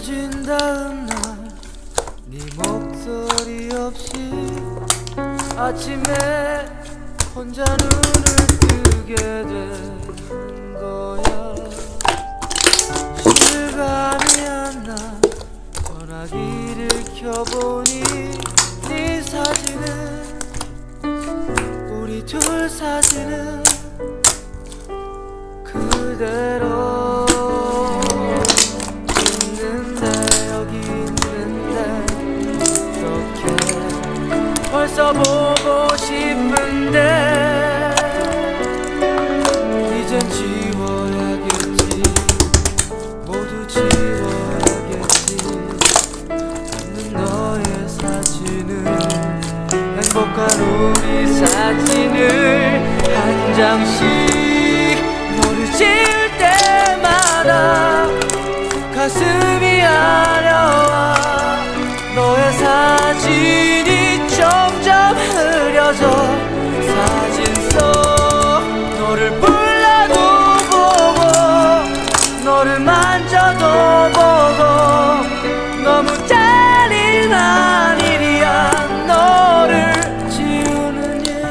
다음 날 네 목소리 없이 아침에 혼자 눈을 뜨게 되는 거야. 실감이 안나 전화기를 켜보니 네 사진은 우리 둘 사진은 그대로 벌써 보고 싶은데 이젠 지워야겠지. 모두 지워야겠지. 없는 너의 사진을 행복한 우리 사진을 한 장씩 너를 만져도 보고 너무 잔인한 일이야. 너를 지우는 일.